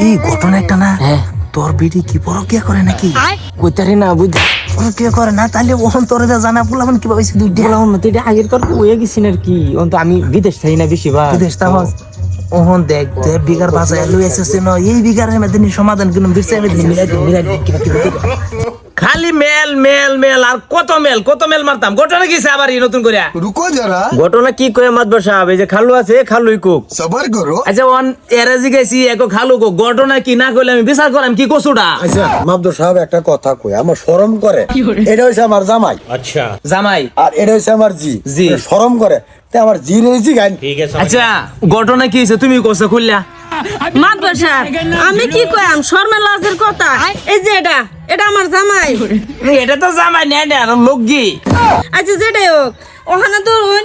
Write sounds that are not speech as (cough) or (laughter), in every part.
এই ঘটনা একটা না হ্যাঁ। তোর বিডি কি পরকিয়া করে নাকি? কইতারি না বুঝি পরকিয়া করে না তাহলে ওহন তোর যা জানা বললাম কীভাবে হয়েছে দুই না এটা আগের তোর হয়ে গেছিস আর কি অন্ত আমি বিদেশ থাই না বেশি বা বিদেশ তাহস ওহন দেখ যে বিগার বাজায় লই এসেছে ন এই বিগারের মধ্যে সমাধান বিরসে মেদিন মিলাই মিলাই। খালি মেল মেল মেল আর কত মেল কত মেল মারতাম? ঘটনা কি আবার নতুন করে রুকো যারা। ঘটনা কি কয়ে মাতবো সাহেব? এই যে খালু আছে খালুই কুক। সবার করো আচ্ছা ওয়ান এরাজি গেছি একো খালু কো ঘটনা কি না কইলে আমি বিচার করাম কি কসুটা আচ্ছা মাতবো সাহেব একটা কথা কই। আমার শরম করে। এটা হইছে আমার জামাই। আচ্ছা। জামাই? আর এটা হইছে আমার জি। জি। শরম করে। তে আমার জি রইছি গান ঠিক আছে আচ্ছা ঘটনা কি হইছে তুমি কইছো খুললা। মাতবো সাহেব আমি কি কইম শর্মা লাজের কথা। এই যে এটা। এটা আমার জামাই। এটা তো জামাই নেই না লোক গিয়ে আচ্ছা যেটাই হোক ওখানে ধরুন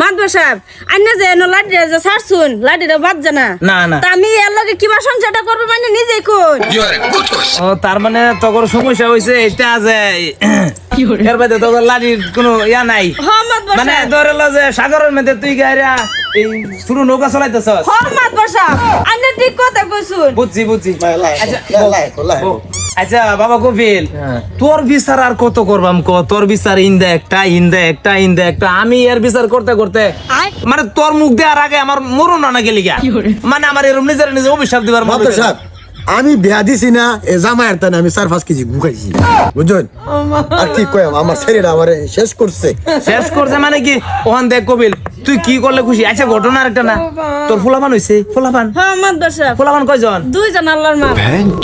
মাতবা সাহেব আন্না যে এনো লাঠিটা যে ছাড়ছুন লাঠিটা বাদ জানা না, না। তা আমি এর লগে কিবা সংসারটা করব মানে নিজেই কোন ও তার মানে তোর সমস্যা হয়েছে এটা যে এর বাদে তোর লাঠির কোনো ইয়া নাই। হ্যাঁ মানে সাহেব। ধরে লো যে সাগরের মধ্যে তুই গাইরা এই শুরু নৌকা চালাইতেছ হ্যাঁ মাতবা সাহেব। আন্না ঠিক কথা কইছুন। বুঝছি বুঝছি। আচ্ছা লাই লাই ও, আচ্ছা বাবা কপিল তোর বিচার আর কত করবাম ক? তোর বিচার ইন্দা একটা ইন্দা একটা ইন্দা একটা। আমি এর বিচার করতে করতে মানে তোর মুখ দেওয়ার আগে আমার মরণ না গেলি গা মানে আমার এরম নিজের নিজে অভিশাপ দিবার মতো সাহেব আমি বিয়া দিছি না এ জামাইয়ের তানে আমি চার পাঁচ কেজি গুখাইছি বুঝছেন? আর কি কয় আমার ছেলেটা আমারে শেষ করছে। শেষ করছে মানে কি? ওখান দেখ কপিল তুই কি করলে খুশি? আচ্ছা ঘটনা একটা না। তোর ফুলাপান হইছে? ফুলাপান হ্যাঁ মাদ্রাসা ফুলাপান কয়জন? দুইজন আল্লাহর মাল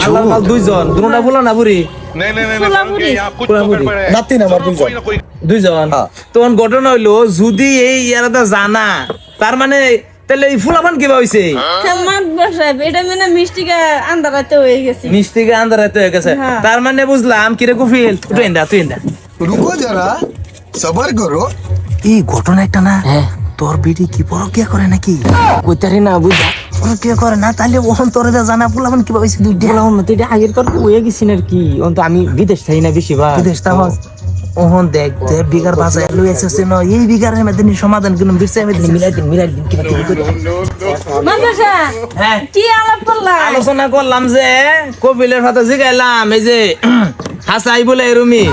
আল্লাহর মাল দুইজন। দুটোটা ফুলা না বুড়ি? হ্যাঁ। যদি এই ইয়ারাটা জানা তার মানে তাহলে কিবা হইছে? হ্যাঁ, মানে মিষ্টিকা আন্ধারাতে হয়ে গেছে। মিষ্টিকা আন্ধারাতে হয়ে গেছে। হ্যাঁ। তার মানে বুঝলাম কিরে কুফিল? তুই এন্দা তুই এন্দা রুকো যারা সবার করো। এই ঘটনা একটা না? তোর বিডি কি পরকিয়া করে নাকি? কইতারি না বুঝা। পরকিয়া করে না তাহলে ওহন তোর এটা জানা বললাম কীভাবে হয়েছে দুইটা। বললাম না তুই আগের কর হয়ে গেছিস আর কি অন্ত আমি বিদেশ থাই না বেশি বা বিদেশ তাহস ওহন দেখ যে বিঘার বাজায় লই এসেছে ন এই বিঘার মেদিন সমাধান কিন্তু বিরসে মেদিন মিলাই দিন মিলাই দিন কিবা কিবা কিবা। হ্যাঁ। কি আলাপ করলাম আলোচনা করলাম যে কপিলের সাথে জিগাইলাম এই যে (clears throat) হাসাই বলে এরুমি।